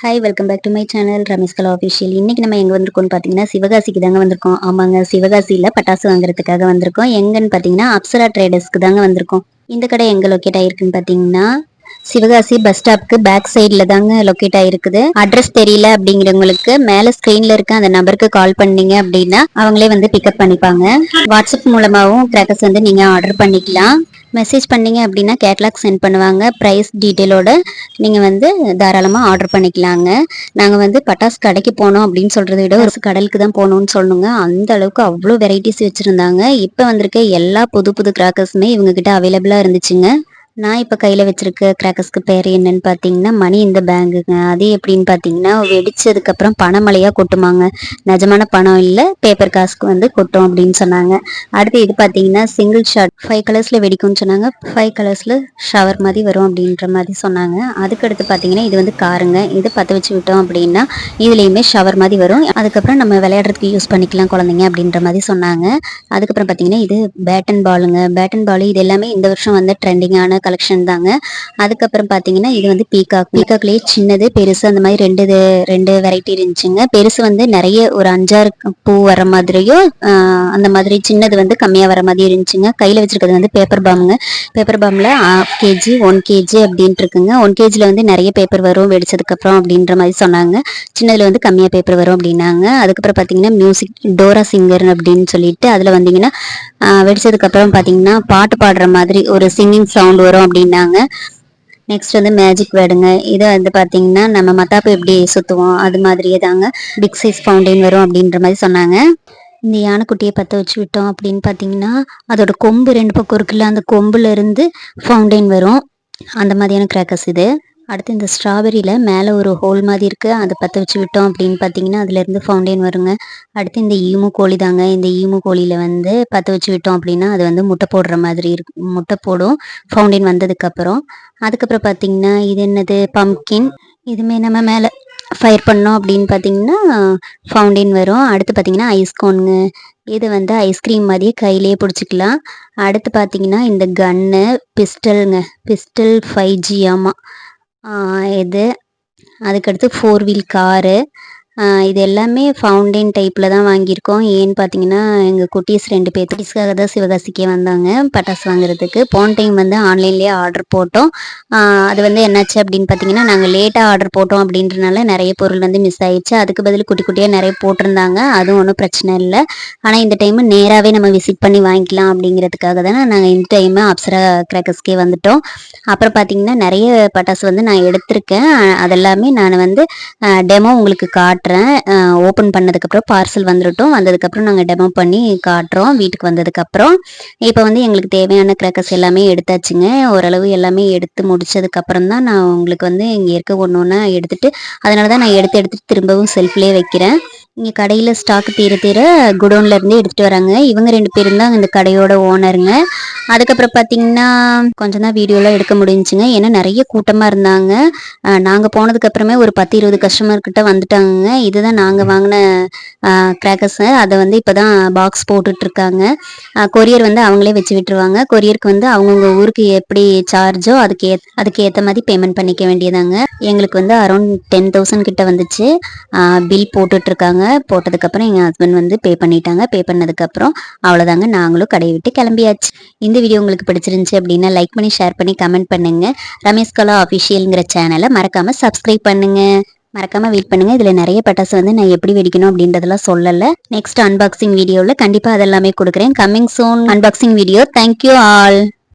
Hi welcome back to my channel Ramesh Kala official இன்னைக்கு நம்ம எங்கே வந்திருக்கோம்னு பார்த்தீங்கன்னா சிவகாசிக்கு தாங்க வந்திருக்கோம். ஆமாங்க சிவகாசியில் பட்டாசு வாங்குறதுக்காக வந்திருக்கோம். எங்கன்னு பார்த்தீங்கன்னா அப்சரா ட்ரேடர்ஸ்க்கு தாங்க வந்திருக்கோம். இந்த கடை எங்கே லொக்கேட் ஆயிருக்குன்னு பார்த்தீங்கன்னா சிவகாசி பஸ் ஸ்டாப்க்கு பேக் சைடில் தாங்க லொக்கேட் ஆயிருக்குது. அட்ரஸ் தெரியல அப்படிங்கிறவங்களுக்கு மேலே ஸ்க்ரீனில் இருக்க அந்த நம்பருக்கு கால் பண்ணீங்க அப்படின்னா அவங்களே வந்து பிக்கப் பண்ணிப்பாங்க. வாட்ஸ்அப் மூலமாகவும் கிராக்கர்ஸ் வந்து நீங்கள் ஆர்டர் பண்ணிக்கலாம். மெசேஜ் பண்ணீங்க அப்படின்னா கேட்லாக் சென்ட் பண்ணுவாங்க. ப்ரைஸ் டீட்டெயிலோட நீங்கள் வந்து தாராளமாக ஆர்டர் பண்ணிக்கலாங்க. நாங்கள் வந்து பட்டாசு கடைக்கு போனோம் அப்படின்னு சொல்கிறத விட ஒரு கடலுக்கு தான் போகணும்னு சொல்லணுங்க அந்த அளவுக்கு அவ்வளோ வெரைட்டிஸ் வச்சுருந்தாங்க. இப்போ வந்திருக்க எல்லா புது புது கிராக்கர்ஸுமே இவங்ககிட்ட அவைலபிளாக இருந்துச்சுங்க. நான் இப்போ கையில் வச்சிருக்க கிராக்கர்ஸ்க்கு பேர் என்னன்னு பார்த்தீங்கன்னா மணி இந்த பேங்குங்க அது எப்படின்னு பார்த்தீங்கன்னா வெடிச்சதுக்கப்புறம் பணமழையாக கொட்டுமாங்க. நிஜமான பணம் இல்லை பேப்பர் காசுக்கு வந்து கொட்டும் அப்படின்னு சொன்னாங்க. அடுத்து இது பார்த்தீங்கன்னா சிங்கிள் ஷாட் ஃபைவ் கலர்ஸில் வெடிக்கும்னு சொன்னாங்க. ஃபைவ் கலர்ஸில் ஷவர் மாதிரி வரும் அப்படின்ற மாதிரி சொன்னாங்க. அதுக்கடுத்து பார்த்தீங்கன்னா இது வந்து காருங்க இது பற்ற வச்சு விட்டோம் அப்படின்னா இதுலேயுமே ஷவர் மாதிரி வரும். அதுக்கப்புறம் நம்ம விளையாடுறதுக்கு யூஸ் பண்ணிக்கலாம் குழந்தைங்க அப்படின்ற மாதிரி சொன்னாங்க. அதுக்கப்புறம் பார்த்தீங்கன்னா இது பேட்டன் பாலுங்க பேட்டன் பால் இது எல்லாமே இந்த வருஷம் வந்து ட்ரெண்டிங்கான கலெக்ஷன் தாங்க. அதுக்கப்புறம் பார்த்தீங்கன்னா இது வந்து பீகாக் பீகாக்லேயே சின்னது பெருசு அந்த மாதிரி ரெண்டு இது ரெண்டு வெரைட்டி இருந்துச்சுங்க. பெருசு வந்து நிறைய ஒரு அஞ்சாறு பூ வர மாதிரியும் அந்த மாதிரி சின்னது வந்து கம்மியாக வர மாதிரி இருந்துச்சுங்க. கையில் வச்சிருக்கிறது வந்து பேப்பர் பாம்புங்க பேப்பர் பாம்பில் ஹாஃப் கேஜி ஒன் கேஜி அப்படின்ட்டு இருக்குங்க. ஒன் கேஜியில் வந்து நிறைய பேப்பர் வரும் வெடிச்சதுக்கப்புறம் அப்படின்ற மாதிரி சொன்னாங்க. சின்னதில் வந்து கம்மியாக பேப்பர் வரும் அப்படின்னாங்க. அதுக்கப்புறம் பார்த்தீங்கன்னா மியூசிக் டோரா சிங்கர் அப்படின்னு சொல்லிட்டு அதில் வந்தீங்கன்னா வெடிச்சதுக்கப்புறம் பார்த்தீங்கன்னா பாட்டு பாடுற மாதிரி ஒரு சிங்கிங் சவுண்ட் வரும். அப்படின்னாங்க. நெக்ஸ்ட் வந்து மேஜிக் வேர்டுங்க இதை வந்து பார்த்தீங்கன்னா நம்ம மத்தாப்பு எப்படி சுற்றுவோம் அது மாதிரியே தாங்க. பிக் சைஸ் ஃபவுண்டைன் வரும் அப்படின்ற மாதிரி சொன்னாங்க. இந்த யானைக்குட்டியை பற்ற வச்சு விட்டோம் அப்படின்னு பார்த்தீங்கன்னா அதோட கொம்பு ரெண்டு பக்கம் இருக்குல்ல அந்த கொம்புல இருந்து ஃபவுண்டைன் வரும். அந்த மாதிரியான கிராக்கர்ஸ் இது. அடுத்து இந்த ஸ்ட்ராபெரியில் மேலே ஒரு ஹோல் மாதிரி இருக்குது அதை பற்ற வச்சு விட்டோம் அப்படின்னு பார்த்தீங்கன்னா அதுலேருந்து ஃபவுண்டைன் வருங்க. அடுத்து இந்த ஈமு கோழி தாங்க. இந்த ஈமு கோழியில் வந்து பற்ற வச்சு விட்டோம் அப்படின்னா அது வந்து முட்டை போடுற மாதிரி இருக்கு. முட்டை போடும். ஃபவுண்டைன் வந்ததுக்கப்புறம் அதுக்கப்புறம் பார்த்தீங்கன்னா இது என்னது? பம்கின் இதுமே நம்ம மேலே ஃபயர் பண்ணோம் அப்படின்னு பார்த்தீங்கன்னா ஃபவுண்டைன் வரும். அடுத்து பார்த்தீங்கன்னா ஐஸ்கோனுங்க இது வந்து ஐஸ்கிரீம் மாதிரியே கையிலேயே பிடிச்சிக்கலாம். அடுத்து பார்த்தீங்கன்னா இந்த கன்னு பிஸ்டலுங்க பிஸ்டல் ஃபைவ் ஜி ஆமாம் இது. அதுக்கடுத்து ஃபோர் வீல் காரு இது எல்லாமே ஃபவுண்டைன் டைப்பில் தான் வாங்கியிருக்கோம். ஏன்னு பார்த்தீங்கன்னா எங்கள் குட்டீஸ் ரெண்டு பேர் குட்டீஸ்க்காக தான் சிவகாசிக்கே வந்தாங்க பட்டாசு வாங்குறதுக்கு. போன டைம் வந்து ஆன்லைன்லேயே ஆர்டர் போட்டோம். அது வந்து என்னாச்சு அப்படின்னு பார்த்தீங்கன்னா நாங்கள் லேட்டாக ஆர்டர் போட்டோம் அப்படின்றனால நிறைய பொருள் வந்து மிஸ் ஆயிடுச்சு. அதுக்கு பதில் குட்டி குட்டியாக நிறைய போட்டிருந்தாங்க. அதுவும் ஒன்றும் பிரச்சனை இல்லை. ஆனால் இந்த டைமு நேராகவே நம்ம விசிட் பண்ணி வாங்கிக்கலாம் அப்படிங்கிறதுக்காக தானே நாங்கள் இந்த டைமு அப்சரா கிராக்கர்ஸ்க்கே வந்துட்டோம். அப்புறம் பார்த்தீங்கன்னா நிறைய பட்டாசு வந்து நான் எடுத்திருக்கேன். அதெல்லாமே நான் வந்து டெமோ உங்களுக்கு காட்டுறேன். காட்டுறேன். ஓப்பன் பண்ணதுக்கப்புறம் பார்சல் வந்துட்டோம் வந்ததுக்கப்புறம் நாங்கள் டெமோ பண்ணி காட்டுறோம். வீட்டுக்கு வந்ததுக்கப்புறம் இப்போ வந்து எங்களுக்கு தேவையான கிராக்கர்ஸ் எல்லாமே எடுத்தாச்சுங்க. ஓரளவு எல்லாமே எடுத்து முடிச்சதுக்கப்புறம் தான் நான் உங்களுக்கு வந்து இங்கே இருக்க ஒன்று ஒன்றா எடுத்துகிட்டு அதனால தான் நான் எடுத்து எடுத்துகிட்டு திரும்பவும் செல்ஃப்லேயே வைக்கிறேன். இங்கே கடையில் ஸ்டாக் தீர தீர குடோன்லேருந்து எடுத்துகிட்டு வராங்க. இவங்க ரெண்டு பேரும் தான் இந்த கடையோட ஓனருங்க அதுக்கப்புறம் பார்த்தீங்கன்னா கொஞ்சம் தான் வீடியோலாம் எடுக்க முடிஞ்சுங்க. ஏன்னா நிறைய கூட்டமாக இருந்தாங்க. நாங்கள் போனதுக்கப்புறமே ஒரு பத்து இருபது கஸ்டமர்கிட்ட வந்துட்டாங்க இதுதான் நாங்கள் வாங்கின கிராக்கர்ஸு அதை வந்து இப்போ தான் பாக்ஸ் போட்டுட்ருக்காங்க கொரியர் வந்து அவங்களே வச்சு விட்டுருவாங்க. கொரியருக்கு வந்து அவங்கவுங்க ஊருக்கு எப்படி சார்ஜோ அதுக்கு ஏ அதுக்கு ஏற்ற மாதிரி பேமெண்ட் பண்ணிக்க வேண்டியதாங்க. எங்களுக்கு வந்து அரௌண்ட் டென் தௌசண்ட் கிட்ட வந்துச்சு. பில் போட்டுட்ருக்காங்க. போட்டதுக்கப்புறம் எங்கள் ஹஸ்பண்ட் வந்து பே பண்ணிட்டாங்க. பே பண்ணதுக்கப்புறம் அவ்வளோதாங்க நாங்களும் கடையை விட்டு கிளம்பியாச்சு. இந்த வீடியோ உங்களுக்கு பிடிச்சிருந்துச்சு அப்படின்னா லைக் பண்ணி ஷேர் பண்ணி கமெண்ட் பண்ணுங்க. ரமேஷ் கலா அஃபிஷியலுங்கிற சேனலை மறக்காமல் சப்ஸ்கிரைப் பண்ணுங்க. மறக்காம வெயிட் பண்ணுங்க. இதுல நிறைய பட்டாசு வந்து நான் எப்படி வெடிக்கணும் அப்படின்றதெல்லாம் சொல்லல. நெக்ஸ்ட் அன்பாக்சிங் வீடியோவில் கண்டிப்பா அதெல்லாமே கொடுக்குறேன். Coming soon unboxing video thank you all